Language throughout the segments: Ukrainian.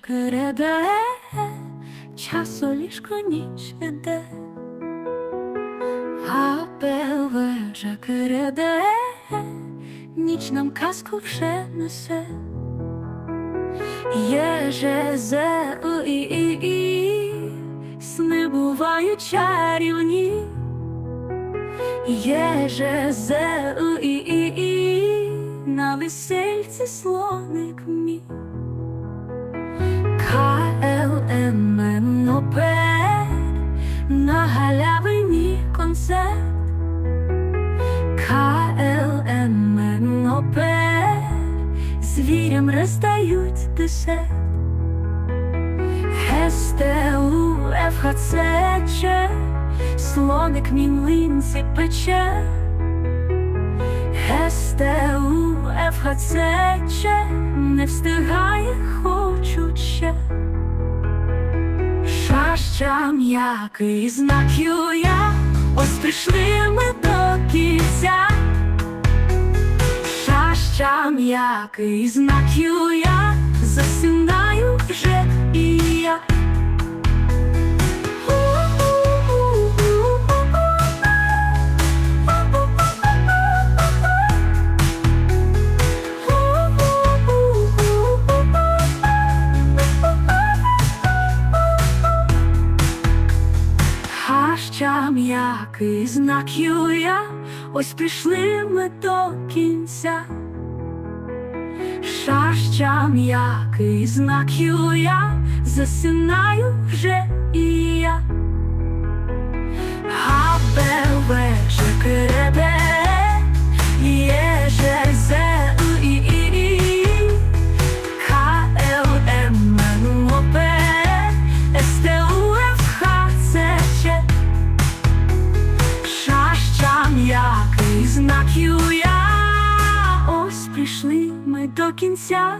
кереде, часу ліжко ніч іде, Апел вежа кереде, ніч нам казку вже несе. Єже зе у і і і сни бувають чарівні. Єже зе у і і і на весельці слоник мій. КЛМ опер на галявині концерт. КЛМ опер звірям роздають десерт. СТУ ФХЦ Ч слоник мій млинці пече. СТУ Ч не встигає, хочу ще. Шаща м'який знак я, ось прийшли ми до кінця. Шаща м'який знак я, засинаю вже і я. Хаща м'який знак Юя, ось прийшли ми до кінця. Шаща м'який знак Юя, засинаю вже м'який знак я, ось прийшли ми до кінця,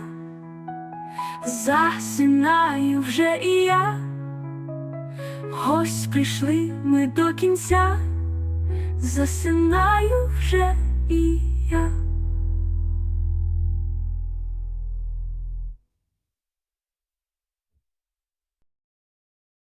засинаю вже і я, ось прийшли ми до кінця, засинаю.